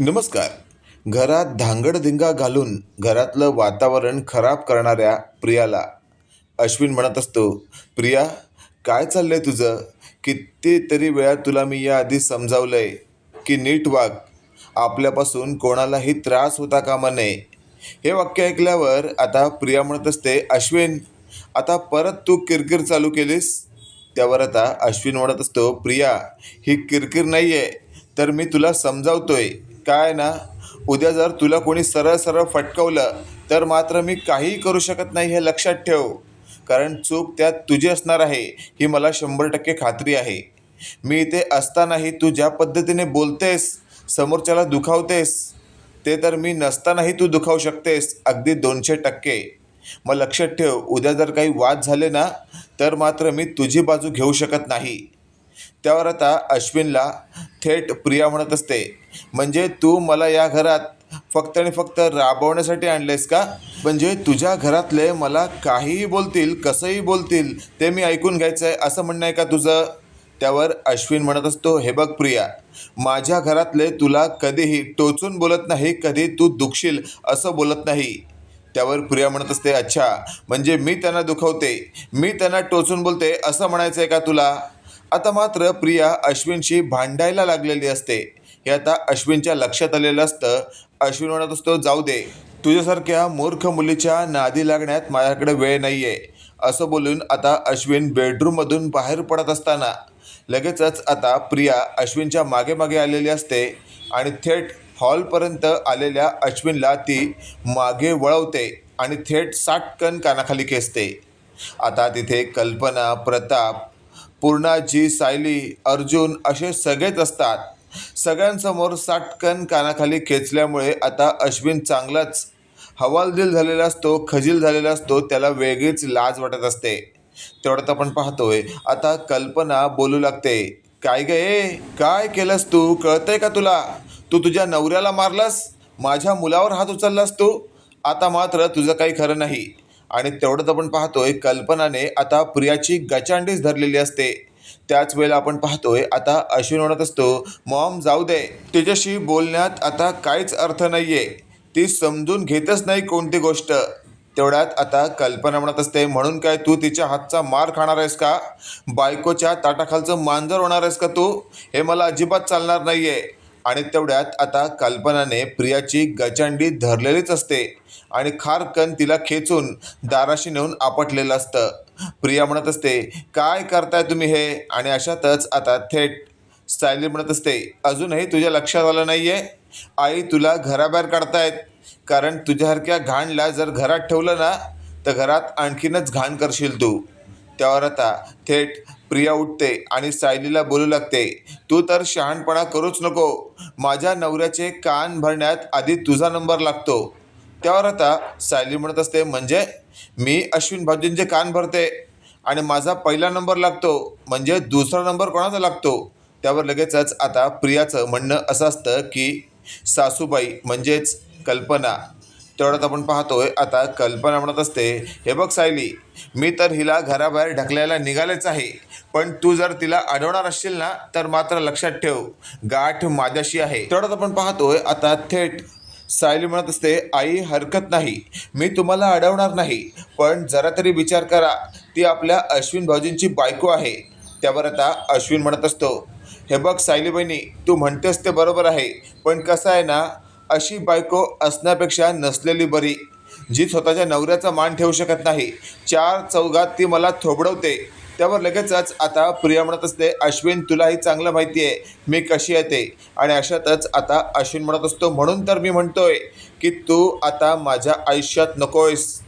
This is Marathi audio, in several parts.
नमस्कार. घरात धांगडधिंगा घालून घरातलं वातावरण खराब करणाऱ्या प्रियाला. अश्विन म्हणत असतो प्रिया काय चाललंय तुझं? कितीतरी वेळा तुला मी याआधी समजावलंय की नीट वाग. आपल्यापासून कोणालाही त्रास होता कामा नये. हे वाक्य ऐकल्यावर आता प्रिया म्हणत असते अश्विन आता परत तू किरकिर चालू केलीस? त्यावर आता अश्विन म्हणत असतो प्रिया ही किरकिर नाही आहे तर मी तुला समजावतोय. काय ना उद्या जर तुला कोणी सरळ सरळ फटकवलं तर मात्र मी काहीही करू शकत नाही हे लक्षात ठेव. कारण चूक त्यात तुझी असणार आहे ही मला शंभर टक्के खात्री आहे. मी इथे असतानाही तू ज्या पद्धतीने बोलतेस समोरच्याला दुखावतेस ते तर मी नसतानाही तू दुखावू शकतेस अगदी दोनशे टक्के. मग लक्षात ठेव उद्या जर काही वाद झाले ना तर मात्र मी तुझी बाजू घेऊ शकत नाही. त्यावर आता अश्विनला थेट प्रिया म्हणत असते. म्हणजे तू मला या घरात फक्त आणि फक्त राबवण्यासाठी आणलेस का? म्हणजे तुझ्या घरातले मला काहीही बोलतील कसंही बोलतील ते मी ऐकून घ्यायचं आहे असं म्हणणं आहे का तुझं? त्यावर अश्विन म्हणत असतो हे बघ प्रिया माझ्या घरातले तुला कधीही टोचून बोलत नाही कधी तू दुखशील असं बोलत नाही. त्यावर प्रिया म्हणत असते अच्छा म्हणजे मी त्यांना दुखवते मी त्यांना टोचून बोलते असं म्हणायचं आहे का तुला? आता मात्र प्रिया अश्विनशी भांडायला लागलेली असते. हे आता अश्विनच्या लक्षात आलेलं असतं. अश्विन म्हणत असतो जाऊ दे. तुझ्यासारख्या मूर्ख मुलीच्या नादी लागण्यात माझ्याकडे वेळ नाही आहे असं बोलून आता अश्विन बेडरूममधून बाहेर पडत असताना. लगेचच आता प्रिया अश्विनच्या मागे मागे आलेली असते आणि थेट हॉलपर्यंत आलेल्या अश्विनला ती मागे वळवते आणि थेट साटकन कानाखाली खेचते. आता तिथे कल्पना प्रताप पूर्णाजी सायली अर्जुन असे सगळेच असतात. सगळ्यांसमोर साटकन कानाखाली खेचल्यामुळे आता अश्विन चांगलाच हवालदिल झालेला असतो खजील झालेला असतो त्याला वेगळीच लाज वाटत असते. तेवढ्यात आपण पाहतोय. आता कल्पना बोलू लागते. काय गे काय केलंस तू? कळतंय का तुला? तू तुझ्या नवऱ्याला मारलास? माझ्या मुलावर हात उचललास तू? आता मात्र तुझं काही खरं नाही. आणि तेवढंच आपण पाहतोय कल्पनाने आता प्रियाची गचांडीच धरलेली असते. त्याच वेळेला आपण पाहतोय आता अश्विन म्हणत असतो मॉम जाऊ दे. तिच्याशी बोलण्यात आता काहीच अर्थ नाही आहे ती समजून घेतच नाही कोणती गोष्ट. तेवढ्यात आता कल्पना म्हणत असते म्हणून काय तू तिच्या हातचा मार खाणार आहेस का? बायकोच्या ताटाखालचं मांजर होणार आहेस का तू? हे मला अजिबात चालणार नाही आहे आणि तेवढ्यात आता कल्पनाने प्रियाची गचांडी धरलेलीच असते. आणि खारकन तिला खेचून दाराशी नेऊन आपटलेलं असतं. प्रिया म्हणत असते काय करताय तुम्ही हे? आणि अशातच आता थेट सायली म्हणत असते अजूनही तुझ्या लक्षात आलं नाही आहे आई तुला घराबाहेर काढतायत. कारण तुझ्यासारख्या घाणला जर घरात ठेवलं ना तर घरात आणखीनच घाण करशील तू. त्यावर आता थेट प्रिया उठते आणि सायलीला बोलू लागते तू तर शहाणपणा करूच नको. माझ्या नवऱ्याचे कान भरण्यात आधी तुझा नंबर लागतो. त्यावर आता सायली म्हणत असते म्हणजे? मी अश्विन भाऊजींचे कान भरते आणि माझा पहिला नंबर लागतो. म्हणजे दुसरा नंबर कोणाचा लागतो? त्यावर लगेचच आता प्रियाचं म्हणणं असं असतं की सासूबाई म्हणजेच कल्पना. तेवढ्यात आपण पाहतोय आता कल्पना म्हणत असते हे बघ सायली मी तर हिला घराबाहेर ढकलायला निघालेच आहे पण तू जर तिला अडवणार असशील ना तर मात्र लक्षात ठेव गाठ माझ्याशी आहे. तेवढ्यात आपण पाहतोय आता थेट सायली म्हणत असते आई हरकत नाही मी तुम्हाला अडवणार नाही पण जरा तरी विचार करा ती आपल्या अश्विन भाऊजींची बायको आहे. त्यावर आता अश्विन म्हणत असतो हे बघ सायली बहिणी तू म्हणतेस ते बरोबर आहे पण कसं आहे ना अशी बायको असण्यापेक्षा नसलेली बरी. जी स्वतःच्या नवऱ्याचा मान ठेवू शकत नाही. चार चौघात ती मला थोबडवते. त्यावर लगेचच आता प्रिया म्हणत असते अश्विन तुलाही चांगलं माहिती आहे. मी कशी येते आणि अशातच आता अश्विन म्हणत असतो म्हणून तर मी म्हणतोय की तू आता माझ्या आयुष्यात नकोयस.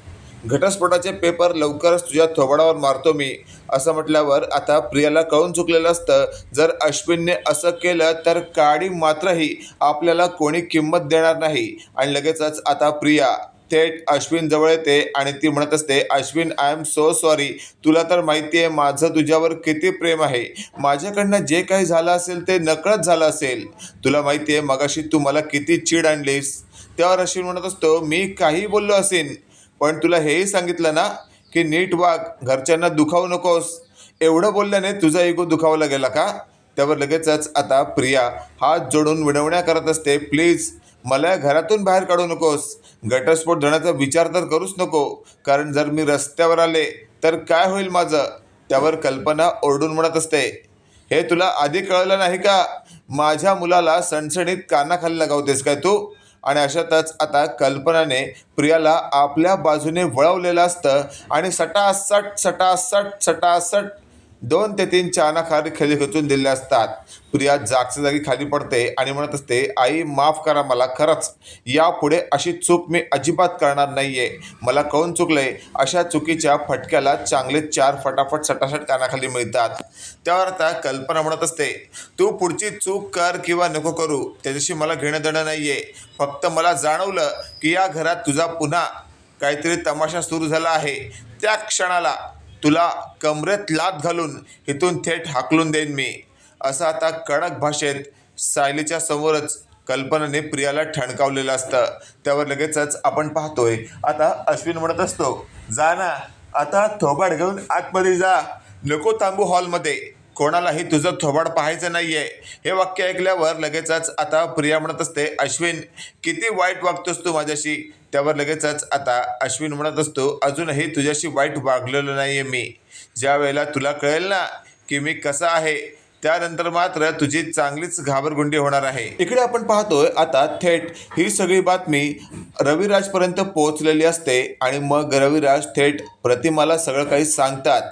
घटस्फोटाचे पेपर लवकरच तुझ्या थोबाडावर मारतो मी असं म्हटल्यावर आता प्रियाला कळून चुकलेलं असतं. जर अश्विनने असं केलं तर काडी मात्रही आपल्याला कोणी किंमत देणार नाही. आणि लगेचच आता प्रिया थेट अश्विन जवळ येते आणि ती म्हणत असते Ashwin I am so sorry तुला तर माहिती आहे माझं तुझ्यावर किती प्रेम आहे. माझ्याकडनं जे काही झालं असेल ते नकळत झालं असेल. तुला माहिती आहे मगाशी तू मला किती चीड आणलीस. त्यावर अश्विन म्हणत असतो मी काही बोललो असेन. पण तुला हेही सांगितलं ना की नीट वाग घरच्यांना दुखावू नकोस. एवढं बोलल्याने तुझा इगो दुखावला गेला का? त्यावर लगेचच आता प्रिया हात जोडून विनवण्या करत असते. प्लीज मला घरातून बाहेर काढू नकोस. घटस्फोट जाण्याचा विचार तर करूच नको. कारण जर मी रस्त्यावर आले तर काय होईल माझं? त्यावर कल्पना ओरडून म्हणत असते. हे तुला आधी कळलं नाही का? माझ्या मुलाला सणसणीत कानाखाली लगावतेस काय तू? आणि अशातच आता कल्पनाने प्रियाला आपल्या बाजूने वळवलेलं असतं आणि सटासट सटासट सटासट दोन ते तीन चहाना खाली खेचून दिले असतात. प्रिया जागच्या जागी खाली पडते आणि म्हणत असते आई माफ करा मला खरंच. यापुढे अशी चूक मी अजिबात करणार नाहीये. मला कळून चुकलंय? अशा चुकीच्या फटक्याला चांगले चार फटाफट सटासट कानाखाली मिळतात. त्यावर आता कल्पना म्हणत असते तू पुढची चूक कर किंवा नको करू. त्याच्याशी मला घेणं देणं नाहीये. फक्त मला जाणवलं की या घरात तुझा पुन्हा काहीतरी तमाशा सुरू झाला आहे. त्या क्षणाला तुला कमरेत लात घालून इथून थेट हाकलून देईन मी. असं आता कडक भाषेत सायलीच्या समोरच कल्पनाने प्रियाला ठणकावलेलं असतं. त्यावर लगेचच आपण पाहतोय. आता अश्विन म्हणत असतो जा ना आता थोबाड घेऊन आतमध्ये जा. नको थांबू हॉलमध्ये. कोणालाही तुझं थोबाड पाहायचं नाही आहे हे वाक्य ऐकल्यावर लगेचच आता प्रिया म्हणत असते अश्विन किती वाईट वागतोस तू माझ्याशी? त्यावर लगेचच आता अश्विन म्हणत असतो अजूनही तुझ्याशी वाईट वागलेलो आहे मी. ज्या वेळेला तुला कळेल ना की मी कसा आहे त्यानंतर मात्र तुझी चांगलीच घाबरगुंडी होणार आहे. इकडे आपण पाहतोय आता थेट ही सगळी बातमी रविराजपर्यंत पोहोचलेली असते आणि मग रविराज थेट प्रतिमाला सगळं काही सांगतात.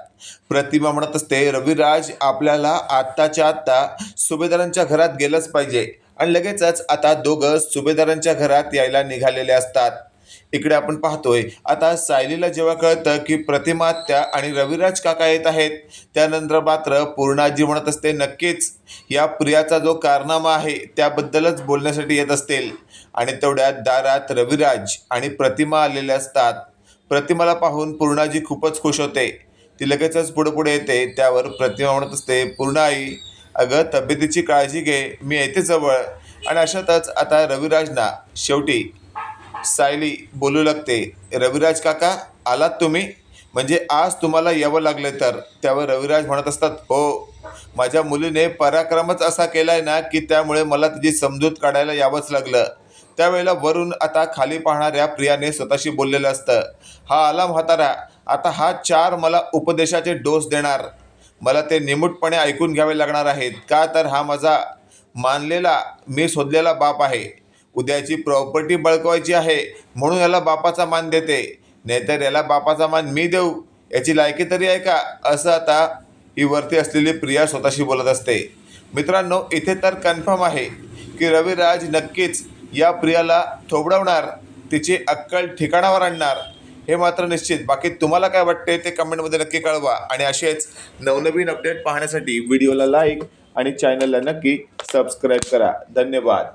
प्रतिमा म्हणत असते रविराज आपल्याला आत्ताच्या आत्ता सुभेदारांच्या घरात गेलंच पाहिजे. आणि लगेचच आता दोघं सुभेदारांच्या घरात यायला निघालेले असतात. इकडे आपण पाहतोय आता सायलीला जेव्हा कळतं की प्रतिमा त्या आणि रविराज काका येत आहेत त्यानंतर मात्र पूर्णाजी म्हणत असते नक्कीच या प्रियाचा जो कारनामा आहे त्याबद्दलच बोलण्यासाठी येत असतील. आणि तेवढ्यात दारात रविराज आणि प्रतिमा आलेल्या असतात. प्रतिमाला पाहून पूर्णाजी खूपच खुश होते. ती लगेचच पुढे पुढे येते त्यावर प्रतिमा म्हणत असते पूर्ण आई अगं तब्येतीची काळजी घे मी येते जवळ. आणि अशातच आता रविराजना शेवटी सायली बोलू लागते रविराज काका आलात तुम्ही? म्हणजे आज तुम्हाला यावं लागले तर? त्यावर रविराज म्हणत असतात हो माझ्या मुलीने पराक्रमच असा केलाय ना की त्यामुळे मला तिची समजूत काढायला यावंच लागलं. त्यावेळेला वरून आता खाली पाहणाऱ्या प्रियाने स्वतःशी बोललेलं असतं. हा आला म्हातारा आता हा चार मला उपदेशाचे डोस देणार. मला ते निमूटपणे ऐकून घ्यावे लागणार आहेत. का तर हा माझा मानलेला मी शोधलेला बाप आहे. उद्याची प्रॉपर्टी बळकवायची आहे म्हणून याला बापाचा मान देते. नाहीतर याला बापाचा मान मी देऊ. याची लायकी तरी आहे का? असं आता ही वरती असलेली प्रिया स्वतःशी बोलत असते. मित्रांनो इथे तर कन्फर्म आहे की रविराज नक्कीच या प्रियाला थोबडवणार तिची अक्कल ठिकाणावर आणणार हे मात्र निश्चित. बाकी तुम्हाला काय वाटते ते कमेंटमध्ये नक्की कळवा. आणि असेच नवनवीन अपडेट पाहण्यासाठी व्हिडिओला लाईक आणि चॅनलला नक्की सबस्क्राईब करा. धन्यवाद.